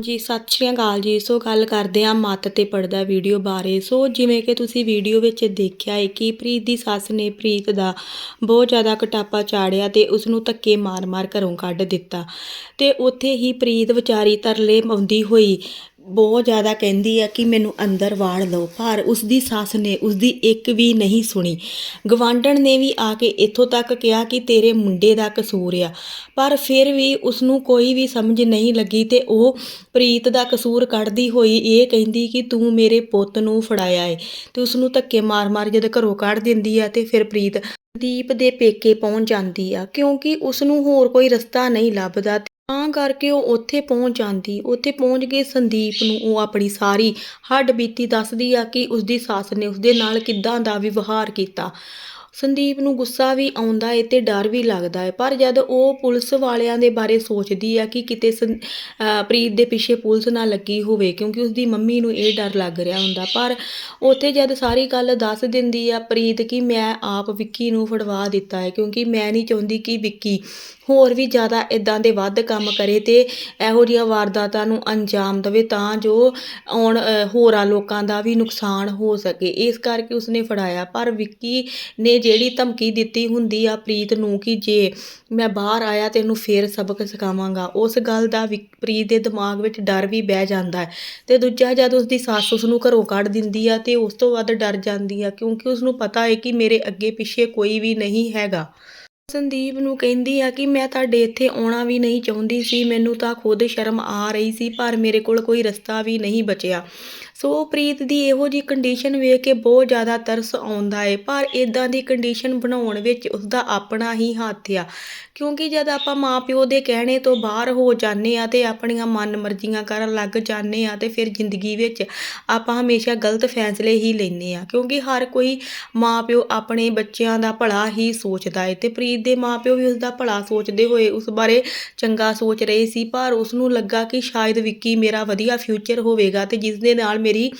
ਜੀ, ਸਤਿ ਸ਼੍ਰੀ ਅਕਾਲ ਜੀ। ਸੋ ਗੱਲ ਕਰਦੇ ਹਾਂ ਮੱਤ ਤੇ ਪੜਦਾ ਵੀਡੀਓ ਬਾਰੇ। ਸੋ ਜਿਵੇਂ ਕਿ ਤੁਸੀਂ ਵੀਡੀਓ ਵਿੱਚ ਦੇਖਿਆ ਹੈ ਕਿ ਪ੍ਰੀਤ ਦੀ ਸੱਸ ਨੇ ਪ੍ਰੀਤ ਦਾ ਬਹੁਤ ਜ਼ਿਆਦਾ ਕਟਾਪਾ ਚਾੜਿਆ ਤੇ ਉਸ ਨੂੰ ਧੱਕੇ ਮਾਰ-ਮਾਰ ਘਰੋਂ ਕੱਢ ਦਿੱਤਾ। ਤੇ ਉੱਥੇ ਹੀ ਪ੍ਰੀਤ ਵਿਚਾਰੀ ਤਰਲੇ ਪਾਉਂਦੀ ਹੋਈ ਬਹੁਤ ਜ਼ਿਆਦਾ ਕਹਿੰਦੀ ਆ ਕਿ ਮੈਨੂੰ ਅੰਦਰ ਵਾੜ ਲਓ, ਪਰ ਉਸ ਦੀ ਸੱਸ ਨੇ ਉਸ ਦੀ ਇੱਕ ਵੀ ਨਹੀਂ ਸੁਣੀ। ਗਵਾਂਢਣ ਨੇ ਵੀ ਆ ਕੇ ਇੱਥੋਂ ਤੱਕ ਕਿਹਾ ਕਿ ਤੇਰੇ ਮੁੰਡੇ ਦਾ ਕਸੂਰ ਆ, ਪਰ ਫਿਰ ਵੀ ਉਸ ਨੂੰ ਕੋਈ ਵੀ ਸਮਝ ਨਹੀਂ ਲੱਗੀ ਤੇ ਉਹ ਪ੍ਰੀਤ ਦਾ ਕਸੂਰ ਕੱਢਦੀ ਹੋਈ ਇਹ ਕਹਿੰਦੀ ਕਿ ਤੂੰ ਮੇਰੇ ਪੁੱਤ ਨੂੰ ਫੜਾਇਆ ਏ ਤੇ ਉਸ ਨੂੰ ਧੱਕੇ ਮਾਰ-ਮਾਰ ਜਦ ਘਰੋਂ ਕੱਢ ਦਿੰਦੀ ਆ ਤੇ ਫਿਰ ਪ੍ਰੀਤ ਦੀਪ ਦੇ ਪੇਕੇ ਪਹੁੰਚ ਜਾਂਦੀ ਆ, ਕਿਉਂਕਿ ਉਸ ਨੂੰ ਹੋਰ ਕੋਈ ਰਸਤਾ ਨਹੀਂ ਲੱਭਦਾ ਤਾਂ ਕਰਕੇ ਉਹ ਉੱਥੇ ਪਹੁੰਚ ਜਾਂਦੀ। ਉੱਥੇ ਪਹੁੰਚ ਕੇ ਸੰਦੀਪ ਨੂੰ ਉਹ ਆਪਣੀ ਸਾਰੀ ਹੱਡ ਬੀਤੀ ਦੱਸਦੀ ਆ ਕਿ ਉਸਦੀ ਸੱਸ ਨੇ ਉਸਦੇ ਨਾਲ ਕਿੱਦਾਂ ਦਾ ਵਿਵਹਾਰ ਕੀਤਾ। ਸੰਦੀਪ ਨੂੰ ਗੁੱਸਾ ਵੀ ਆਉਂਦਾ ਏ ਤੇ ਡਰ ਵੀ ਲੱਗਦਾ ਹੈ ਪਰ ਜਦ ਉਹ ਪੁਲਿਸ ਵਾਲਿਆਂ ਦੇ ਬਾਰੇ ਸੋਚਦੀ ਆ ਕਿ ਕਿਤੇ ਸੰ- ਪ੍ਰੀਤ ਦੇ ਪਿੱਛੇ ਪੁਲਿਸ ਨਾ ਲੱਗੀ ਹੋਵੇ, ਕਿਉਂਕਿ ਉਸਦੀ ਮੰਮੀ ਨੂੰ ਇਹ ਡਰ ਲੱਗ ਰਿਹਾ ਹੁੰਦਾ। ਪਰ ਉੱਥੇ ਜਦ ਸਾਰੀ ਗੱਲ ਦੱਸ ਦਿੰਦੀ ਆ ਪ੍ਰੀਤ ਕਿ ਮੈਂ ਆਪ ਵਿੱਕੀ ਨੂੰ ਫੜਵਾ ਦਿੱਤਾ ਹੈ ਕਿਉਂਕਿ ਮੈਂ ਨਹੀਂ ਚਾਹੁੰਦੀ ਕਿ ਵਿੱਕੀ ਹੋਰ ਵੀ ਜ਼ਿਆਦਾ ਇਦਾਂ ਦੇ ਵੱਧ ਕੰਮ ਕਰੇ ਤੇ ਇਹੋ ਜਿਹੀਆਂ ਵਾਰਦਾਤਾਂ ਨੂੰ ਅੰਜਾਮ ਦੇਵੇ ਤਾਂ ਜੋ ਆਉਣ ਹੋਰਾਂ ਲੋਕਾਂ ਦਾ ਵੀ ਨੁਕਸਾਨ ਹੋ ਸਕੇ। ਇਸ ਕਰਕੇ ਉਸਨੇ ਫੜਾਇਆ। ਪਰ ਵਿੱਕੀ ਨੇ ਜਿਹੜੀ ਧਮਕੀ ਦਿੱਤੀ ਹੁੰਦੀ ਆ ਪ੍ਰੀਤ ਨੂੰ ਕਿ ਜੇ ਮੈਂ ਬਾਹਰ ਆਇਆ ਤੈਨੂੰ ਫੇਰ ਸਬਕ ਸਿਖਾਵਾਂਗਾ, ਉਸ ਗੱਲ ਦਾ ਪ੍ਰੀਤ ਦੇ ਦਿਮਾਗ ਵਿੱਚ ਡਰ ਵੀ ਬਹਿ ਜਾਂਦਾ ਹੈ। ਤੇ ਦੂਜਾ ਜਦ ਉਸਦੀ ਸੱਸ ਉਸ ਨੂੰ ਘਰੋਂ ਕੱਢ ਦਿੰਦੀ ਆ ਤੇ ਉਸ ਤੋਂ ਵੱਧ ਡਰ ਜਾਂਦੀ ਆ ਕਿਉਂਕਿ ਉਸ ਨੂੰ ਪਤਾ ਹੈ ਕਿ ਮੇਰੇ ਅੱਗੇ ਪਿੱਛੇ ਕੋਈ ਵੀ ਨਹੀਂ ਹੈਗਾ। ਸੰਦੀਪ ਨੂੰ ਕਹਿੰਦੀ ਆ ਕਿ ਮੈਂ ਤੁਹਾਡੇ ਇੱਥੇ ਆਉਣਾ ਵੀ ਨਹੀਂ ਚਾਹੁੰਦੀ ਸੀ, ਮੈਨੂੰ ਤਾਂ ਖੁਦ ਸ਼ਰਮ ਆ ਰਹੀ ਸੀ, ਪਰ ਮੇਰੇ ਕੋਲ ਕੋਈ ਰਸਤਾ ਵੀ ਨਹੀਂ ਬਚਿਆ। ਸੋ ਪ੍ਰੀਤ ਦੀ ਇਹੋ ਜੀ ਕੰਡੀਸ਼ਨ ਵੇਖ ਕੇ ਬਹੁਤ ਜ਼ਿਆਦਾ ਤਰਸ ਆਉਂਦਾ ਏ, ਪਰ ਇਦਾਂ ਦੀ ਕੰਡੀਸ਼ਨ ਬਣਾਉਣ ਵਿੱਚ ਉਸਦਾ ਆਪਣਾ ਹੀ ਹੱਥ ਆ। ਕਿਉਂਕਿ ਜਦ ਆਪਾਂ ਮਾਪਿਓ ਦੇ ਕਹਿਣੇ ਤੋਂ ਬਾਹਰ ਹੋ ਜਾਂਦੇ ਆ ਤੇ ਆਪਣੀਆਂ ਮਨ ਮਰਜ਼ੀਆਂ ਕਰਨ ਲੱਗ ਜਾਂਦੇ ਆ ਤੇ ਫਿਰ ਜ਼ਿੰਦਗੀ ਵਿੱਚ ਆਪਾਂ ਹਮੇਸ਼ਾ ਗਲਤ ਫੈਸਲੇ ਹੀ ਲੈਂਦੇ ਆ। ਕਿਉਂਕਿ ਹਰ ਕੋਈ ਮਾਪਿਓ ਆਪਣੇ ਬੱਚਿਆਂ ਦਾ ਭਲਾ ਹੀ ਸੋਚਦਾ ਏ ਤੇ ਪ੍ਰੀਤ ਦੇ ਮਾਪਿਓ ਵੀ ਉਸਦਾ ਭਲਾ ਸੋਚਦੇ ਹੋਏ ਉਸ ਬਾਰੇ ਚੰਗਾ ਸੋਚ ਰਹੇ ਸੀ, ਪਰ ਉਸ ਨੂੰ ਲੱਗਾ ਕਿ ਸ਼ਾਇਦ ਵਿੱਕੀ ਮੇਰਾ ਵਧੀਆ ਫਿਊਚਰ ਹੋਵੇਗਾ ਤੇ ਜਿਸ ਦੇ ਨਾਲ ਮੇਰੀ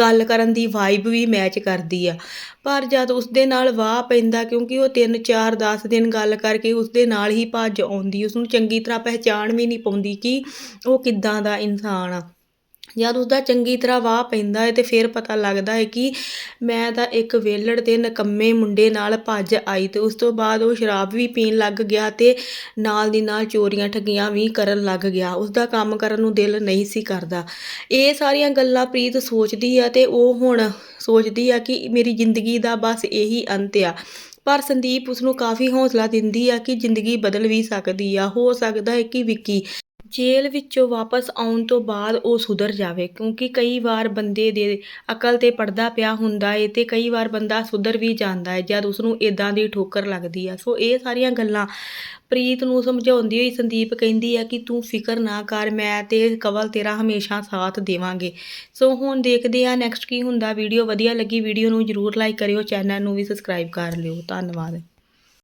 ਗੱਲ ਕਰਨ ਦੀ ਵਾਈਬ ਵੀ ਮੈਚ ਕਰਦੀ ਆ। ਪਰ ਜਦ ਉਸ ਦੇ ਨਾਲ ਵਾਹ ਪੈਂਦਾ, ਕਿਉਂਕਿ ਉਹ 3 4 10 ਦਿਨ ਗੱਲ ਕਰਕੇ ਉਸ ਦੇ ਨਾਲ ਹੀ ਭੱਜ ਆਉਂਦੀ ਉਸ ਨੂੰ ਚੰਗੀ ਤਰ੍ਹਾਂ ਪਹਿਚਾਣ ਵੀ ਨਹੀਂ ਪਾਉਂਦੀ ਕਿ ਉਹ ਕਿੱਦਾਂ ਦਾ ਇਨਸਾਨ ਆ। ਜਦ ਉਸਦਾ ਚੰਗੀ ਤਰ੍ਹਾਂ ਵਾਹ ਪੈਂਦਾ ਹੈ ਤੇ ਫਿਰ ਪਤਾ ਲੱਗਦਾ ਹੈ ਕਿ ਮੈਂ ਤਾਂ ਇੱਕ ਵਿਹਲੜ ਤੇ ਨਕੰਮੇ ਮੁੰਡੇ ਨਾਲ ਭੱਜ ਆਈ ਅਤੇ ਉਸ ਤੋਂ ਬਾਅਦ ਉਹ ਸ਼ਰਾਬ ਵੀ ਪੀਣ ਲੱਗ ਗਿਆ ਅਤੇ ਨਾਲ ਦੀ ਨਾਲ ਚੋਰੀਆਂ ਠੱਗੀਆਂ ਵੀ ਕਰਨ ਲੱਗ ਗਿਆ। ਉਸਦਾ ਕੰਮ ਕਰਨ ਨੂੰ ਦਿਲ ਨਹੀਂ ਸੀ ਕਰਦਾ। ਇਹ ਸਾਰੀਆਂ ਗੱਲਾਂ ਪ੍ਰੀਤ ਸੋਚਦੀ ਆ ਅਤੇ ਉਹ ਹੁਣ ਸੋਚਦੀ ਆ ਕਿ ਮੇਰੀ ਜ਼ਿੰਦਗੀ ਦਾ ਬਸ ਇਹੀ ਅੰਤ ਆ। ਪਰ ਸੰਦੀਪ ਉਸ ਨੂੰ ਕਾਫੀ ਹੌਸਲਾ ਦਿੰਦੀ ਆ ਕਿ ਜ਼ਿੰਦਗੀ ਬਦਲ ਵੀ ਸਕਦੀ ਆ। ਹੋ ਸਕਦਾ ਹੈ ਕਿ ਵਿੱਕੀ ਜੇਲ੍ਹ ਵਿੱਚੋਂ ਵਾਪਸ ਆਉਣ ਤੋਂ ਬਾਅਦ ਉਹ ਸੁਧਰ ਜਾਵੇ, ਕਿਉਂਕਿ ਕਈ ਵਾਰ ਬੰਦੇ ਦੇ ਅਕਲ ਤੇ ਪੜਦਾ ਪਿਆ ਹੁੰਦਾ ਏ ਅਤੇ ਕਈ ਵਾਰ ਬੰਦਾ ਸੁਧਰ ਵੀ ਜਾਂਦਾ ਹੈ ਜਦ ਉਸਨੂੰ ਇੱਦਾਂ ਦੀ ਠੋਕਰ ਲੱਗਦੀ ਆ। ਸੋ ਇਹ ਸਾਰੀਆਂ ਗੱਲਾਂ ਪ੍ਰੀਤ ਨੂੰ ਸਮਝਾਉਂਦੀ ਹੋਈ ਸੰਦੀਪ ਕਹਿੰਦੀ ਹੈ ਕਿ ਤੂੰ ਫਿਕਰ ਨਾ ਕਰ, ਮੈਂ ਤੇ ਕਵਲ ਤੇਰਾ ਹਮੇਸ਼ਾ ਸਾਥ ਦੇਵਾਂਗੇ। ਸੋ ਹੁਣ ਦੇਖਦੇ ਆ ਨੈਕਸਟ ਕੀ ਹੁੰਦਾ। ਵੀਡੀਓ ਵਧੀਆ ਲੱਗੀ, ਵੀਡੀਓ ਨੂੰ ਜਰੂਰ ਲਾਈਕ ਕਰਿਓ ਚੈਨਲ ਨੂੰ ਵੀ ਸਬਸਕ੍ਰਾਈਬ ਕਰ ਲਿਓ। ਧੰਨਵਾਦ।